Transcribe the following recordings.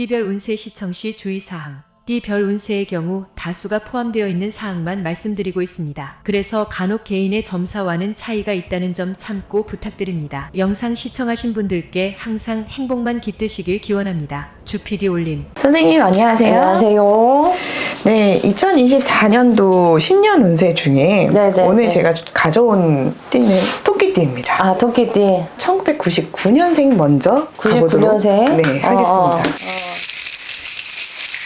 띠별 운세 시청 시 주의사항. 띠별 운세의 경우 다수가 포함되어 있는 사항만 말씀드리고 있습니다. 그래서 간혹 개인의 점사와는 차이가 있다는 점 참고 부탁드립니다. 영상 시청하신 분들께 항상 행복만 깃드시길 기원합니다. 주피디 올림. 선생님 안녕하세요. 안녕하세요. 네, 2024년도 신년 운세 중에 네네, 오늘 네. 제가 가져온 띠는 토끼띠입니다. 아, 토끼띠. 1999년생 먼저 99 가보도록 년생? 네, 어, 하겠습니다. 어, 어.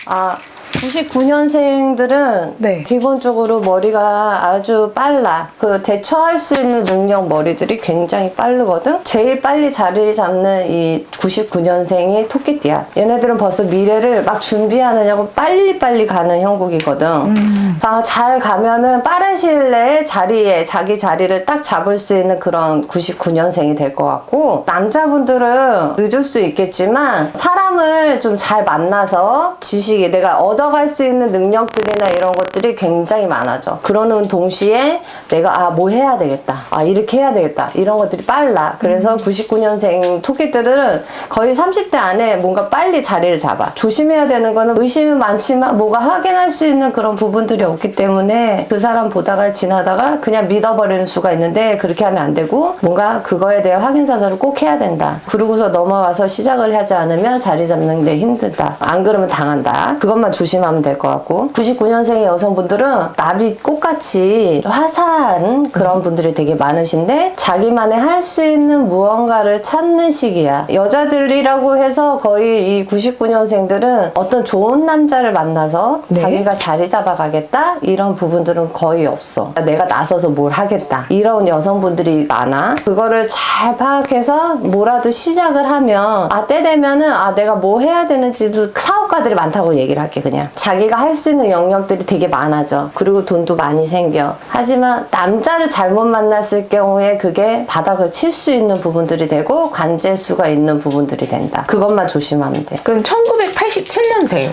아, 99년생들은 네. 기본적으로 머리가 아주 빨라. 그 대처할 수 있는 능력 머리들이 굉장히 빠르거든. 제일 빨리 자리 잡는 이 99년생이 토끼띠야. 얘네들은 벌써 미래를 막 준비하느냐고 빨리빨리 가는 형국이거든. 아, 잘 가면은 빠른 시일 내에 자리에 자기 자리를 딱 잡을 수 있는 그런 99년생이 될 것 같고 남자분들은 늦을 수 있겠지만 사람을 좀 잘 만나서 지식이 내가 얻어 갈 수 있는 능력들이나 이런 것들이 굉장히 많아져 그러는 동시에 내가 아 뭐 해야 되겠다 아 이렇게 해야 되겠다 이런 것들이 빨라 그래서 99년생 토끼들은 거의 30대 안에 뭔가 빨리 자리를 잡아 조심해야 되는 거는 의심은 많지만 뭐가 확인할 수 있는 그런 부분들이 없기 때문에 그 사람 보다가 지나다가 그냥 믿어버리는 수가 있는데 그렇게 하면 안 되고 뭔가 그거에 대한 확인 사절을 꼭 해야 된다. 그러고서 넘어가서 시작을 하지 않으면 자리 잡는 데 힘들다. 안 그러면 당한다. 그것만 조심 하면 될 것 같고 99년생의 여성분들은 나비 꽃같이 화사한 그런 분들이 되게 많으신데 자기만의 할 수 있는 무언가를 찾는 시기야. 여자들이라고 해서 거의 이 99년생들은 어떤 좋은 남자를 만나서 네. 자기가 자리 잡아가겠다 이런 부분들은 거의 없어. 내가 나서서 뭘 하겠다 이런 여성분들이 많아. 그거를 잘 파악해서 뭐라도 시작을 하면 아 때 되면은 아 내가 뭐 해야 되는지도 사업가들이 많다고 얘기를 할게 그냥. 자기가 할 수 있는 영역들이 되게 많아져. 그리고 돈도 많이 생겨. 하지만 남자를 잘못 만났을 경우에 그게 바닥을 칠 수 있는 부분들이 되고 관제수가 있는 부분들이 된다. 그것만 조심하면 돼. 그럼 1987년생.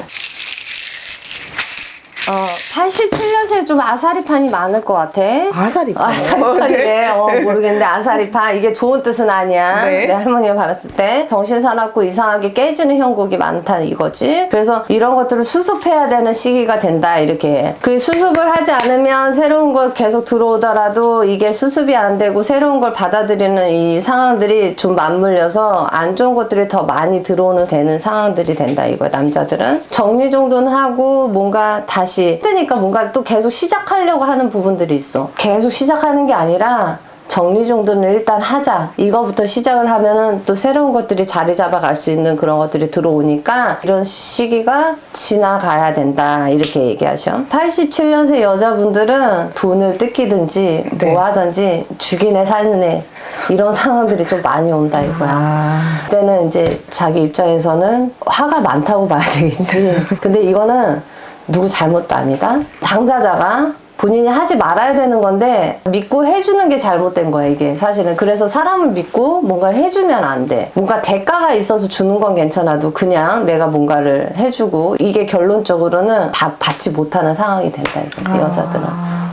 어, 87년생 좀 아사리판이 많을 것 같아. 아사리판. 아사리판이래. 어, 모르겠는데 아사리판. 이게 좋은 뜻은 아니야. 네. 내 할머니가 받았을 때. 정신 사납고 이상하게 깨지는 형국이 많다 이거지. 그래서 이런 것들을 수습해야 되는 시기가 된다 이렇게. 그 수습을 하지 않으면 새로운 걸 계속 들어오더라도 이게 수습이 안 되고 새로운 걸 받아들이는 이 상황들이 좀 맞물려서 안 좋은 것들이 더 많이 들어오는 되는 상황들이 된다 이거야 남자들은. 정리정돈 하고 뭔가 다시 뜨니까 뭔가 또 계속 시작하려고 하는 부분들이 있어. 계속 시작하는 게 아니라 정리정돈을 일단 하자. 이거부터 시작을 하면은 또 새로운 것들이 자리 잡아갈 수 있는 그런 것들이 들어오니까 이런 시기가 지나가야 된다. 이렇게 얘기하셔. 87년생 여자분들은 돈을 뜯기든지 네. 뭐 하든지 죽이네 사는 이런 상황들이 좀 많이 온다 이거야. 아, 그때는 이제 자기 입장에서는 화가 많다고 봐야 되겠지. 근데 이거는 누구 잘못도 아니다. 당사자가 본인이 하지 말아야 되는 건데 믿고 해주는 게 잘못된 거야 이게. 사실은 그래서 사람을 믿고 뭔가를 해주면 안 돼. 뭔가 대가가 있어서 주는 건 괜찮아도 그냥 내가 뭔가를 해주고 이게 결론적으로는 다 받지 못하는 상황이 된다 이거 이 여자들은.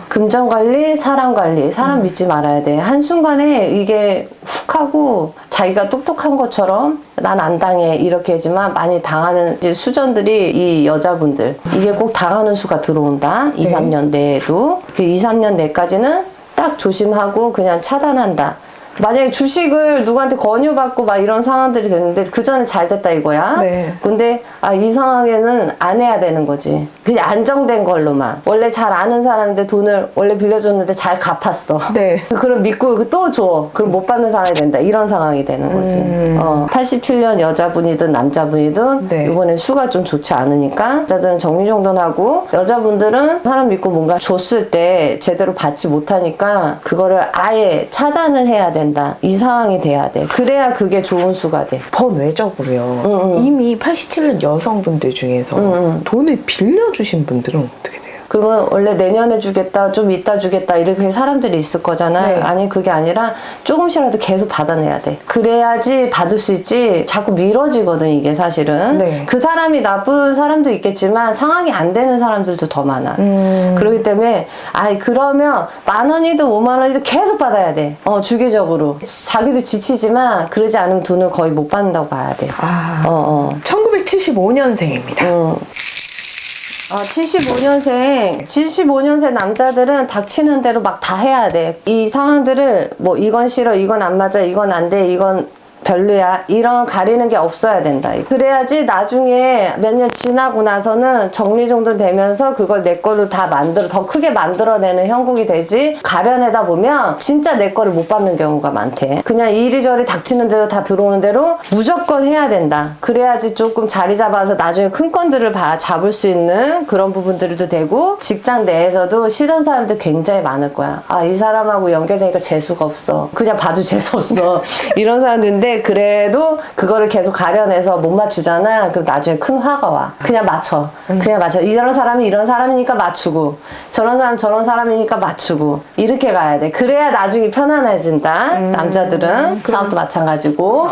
금전 관리, 사람 관리, 사람 믿지 말아야 돼. 한순간에 이게 훅 하고 자기가 똑똑한 것처럼 난 안 당해 이렇게 하지만 많이 당하는 이제 수전들이 이 여자분들 이게 꼭 당하는 수가 들어온다. 2, 네. 3년 내에도. 그 2, 3년 내까지는 딱 조심하고 그냥 차단한다. 만약에 주식을 누구한테 권유받고 막 이런 상황들이 됐는데 그 전에 잘 됐다 이거야. 네. 근데 아, 이 상황에는 안 해야 되는 거지. 그냥 안정된 걸로만. 원래 잘 아는 사람인데 돈을 원래 빌려줬는데 잘 갚았어. 네. 그럼 믿고 또 줘. 그럼 못 받는 상황이 된다. 이런 상황이 되는 거지. 어, 87년 여자분이든 남자분이든 네. 이번엔 수가 좀 좋지 않으니까 여자들은 정리정돈하고 여자분들은 사람 믿고 뭔가 줬을 때 제대로 받지 못하니까 그거를 아예 차단을 해야 된다. 이 상황이 돼야 돼. 그래야 그게 좋은 수가 돼. 번외적으로요. 이미 87년 여성분들 중에서 돈을 빌려주신 분들은 어떻게 돼요? 그러면 원래 내년에 주겠다, 좀 이따 주겠다, 이렇게 사람들이 있을 거잖아요. 네. 아니, 그게 아니라 조금씩이라도 계속 받아내야 돼. 그래야지 받을 수 있지. 자꾸 미뤄지거든, 이게 사실은. 네. 그 사람이 나쁜 사람도 있겠지만 상황이 안 되는 사람들도 더 많아. 음. 그렇기 때문에, 아이, 그러면 만 원이든 오만 원이든 계속 받아야 돼. 어, 주기적으로. 자기도 지치지만 그러지 않으면 돈을 거의 못 받는다고 봐야 돼. 아, 어, 어. 1900 1975년생입니다. 어, 75년생, 75년생 남자들은 닥치는 대로 막 다 해야 돼. 이 상황들을 뭐 이건 싫어, 이건 안 맞아, 이건 안 돼, 이건 별로야. 이런 가리는 게 없어야 된다. 그래야지 나중에 몇 년 지나고 나서는 정리정돈 되면서 그걸 내 걸로 다 만들어, 더 크게 만들어내는 형국이 되지. 가려내다 보면 진짜 내 거를 못 받는 경우가 많대. 그냥 이리저리 닥치는 대로 다 들어오는 대로 무조건 해야 된다. 그래야지 조금 자리 잡아서 나중에 큰 건들을 봐 잡을 수 있는 그런 부분들도 되고 직장 내에서도 싫은 사람들 굉장히 많을 거야. 아, 이 사람하고 연결되니까 재수가 없어. 그냥 봐도 재수 없어. 이런 사람들인데 그래도 그거를 계속 가려내서 못 맞추잖아. 그럼 나중에 큰 화가 와. 그냥 맞춰. 그냥 맞춰. 이런 사람이 이런 사람이니까 맞추고 저런 사람 저런 사람이니까 맞추고 이렇게 가야 돼. 그래야 나중에 편안해진다. 남자들은 사업도 마찬가지고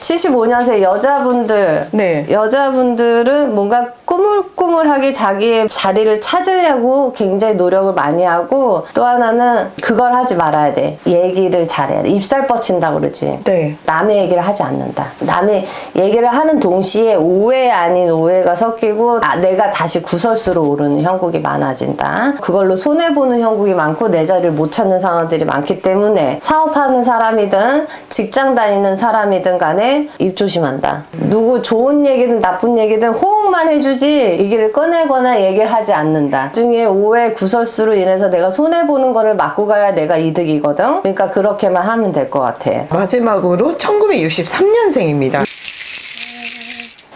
75년생 여자분들 네. 여자분들은 뭔가 꾸물꾸물하게 자기의 자리를 찾으려고 굉장히 노력을 많이 하고 또 하나는 그걸 하지 말아야 돼. 얘기를 잘해야 돼. 입살 뻗친다고 그러지. 네. 남의 얘기를 하지 않는다. 남의 얘기를 하는 동시에 오해 아닌 오해가 섞이고 아, 내가 다시 구설수로 오르는 형국이 많아진다. 그걸로 손해보는 형국이 많고 내 자리를 못 찾는 상황들이 많기 때문에 사업하는 사람이든 직장 다니는 사람이든 간에 입 조심한다. 누구 좋은 얘기든 나쁜 얘기든 호응 만 해주지 이 길을 꺼내거나 얘기를 하지 않는다. 나중에 오해 구설수로 인해서 내가 손해보는 거를 막고 가야 내가 이득이거든. 그러니까 그렇게만 하면 될 것 같아. 마지막으로 1963년생입니다.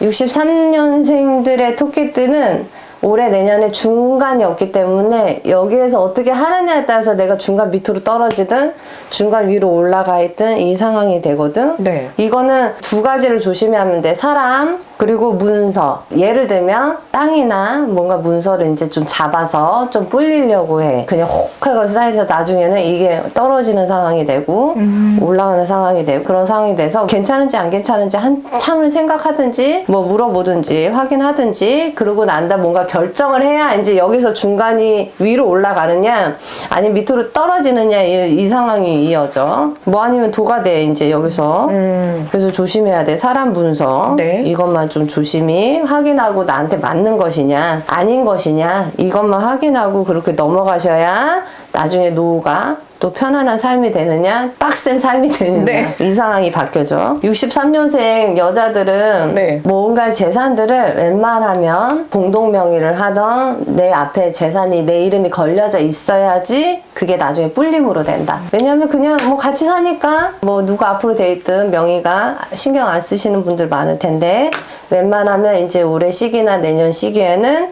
63년생들의 토끼띠는 올해 내년에 중간이 없기 때문에 여기에서 어떻게 하느냐에 따라서 내가 중간 밑으로 떨어지든 중간 위로 올라가 있든 이 상황이 되거든. 네. 이거는 두 가지를 조심하면 돼. 사람 그리고 문서. 예를 들면 땅이나 뭔가 문서를 이제 좀 잡아서 좀 불리려고 해. 그냥 혹 하고 쌓여서 나중에는 이게 떨어지는 상황이 되고 올라가는 상황이 되고 그런 상황이 돼서 괜찮은지 안 괜찮은지 한참을 생각하든지 뭐 물어보든지 확인하든지 그러고 난다 뭔가 결정을 해야 이제 여기서 중간이 위로 올라가느냐 아니 밑으로 떨어지느냐 이, 이 상황이 이어져. 뭐 아니면 도가 돼 이제 여기서. 그래서 조심해야 돼. 사람 분석. 네. 이것만 좀 조심히 확인하고 나한테 맞는 것이냐 아닌 것이냐 이것만 확인하고 그렇게 넘어가셔야 나중에 노후가 또 편안한 삶이 되느냐 빡센 삶이 되느냐 네. 이 상황이 바뀌어져 63년생 여자들은 네. 뭔가 재산들을 웬만하면 공동명의를 하던 내 앞에 재산이 내 이름이 걸려져 있어야지 그게 나중에 뿔림으로 된다. 왜냐면 그냥 뭐 같이 사니까 뭐 누가 앞으로 돼 있든 명의가 신경 안 쓰시는 분들 많을 텐데 웬만하면 이제 올해 시기나 내년 시기에는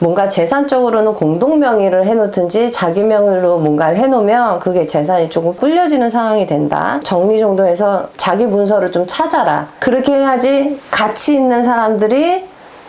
뭔가 재산적으로는 공동 명의를 해놓든지 자기 명의로 뭔가를 해놓으면 그게 재산이 조금 불려지는 상황이 된다. 정리 정도 해서 자기 문서를 좀 찾아라. 그렇게 해야지 가치 있는 사람들이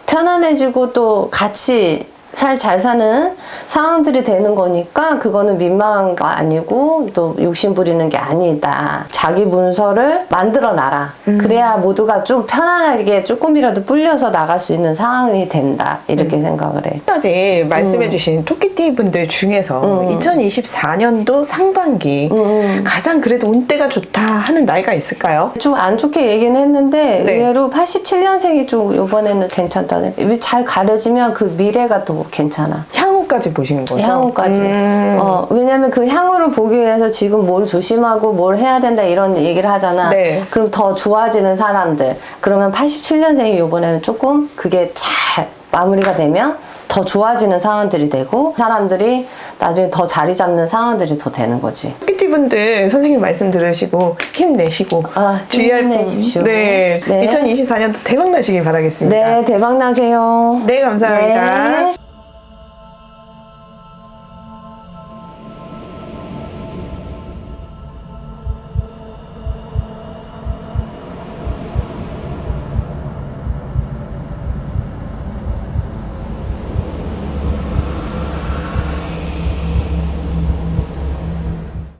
편안해지고 또 같이 살잘 사는 상황들이 되는 거니까 그거는 민망한 거 아니고 또 욕심 부리는 게 아니다. 자기 문서를 만들어 놔라. 그래야 모두가 좀 편안하게 조금이라도 불려서 나갈 수 있는 상황이 된다. 이렇게 생각을 해. 까지 음. 말씀해주신 토끼띠 분들 중에서 2024년도 상반기 음. 가장 그래도 운때가 좋다 하는 나이가 있을까요? 좀 안 좋게 얘기는 했는데 네. 의외로 87년생이 좀 이번에는 괜찮다네. 잘 가려지면 그 미래가 더 괜찮아. 향후까지 보시는 거죠? 향후까지. 음. 어, 왜냐면 그 향후를 보기 위해서 지금 뭘 조심하고 뭘 해야 된다 이런 얘기를 하잖아. 네. 그럼 더 좋아지는 사람들. 그러면 87년생이 이번에는 조금 그게 잘 마무리가 되면 더 좋아지는 상황들이 되고 사람들이 나중에 더 자리 잡는 상황들이 더 되는 거지. 토끼띠 분들 선생님 말씀 들으시고 힘내시고 아, 주의할 분- 힘내십시오. 네. 네. 2024년도 대박 나시길 바라겠습니다. 네, 대박 나세요. 네, 감사합니다. 네.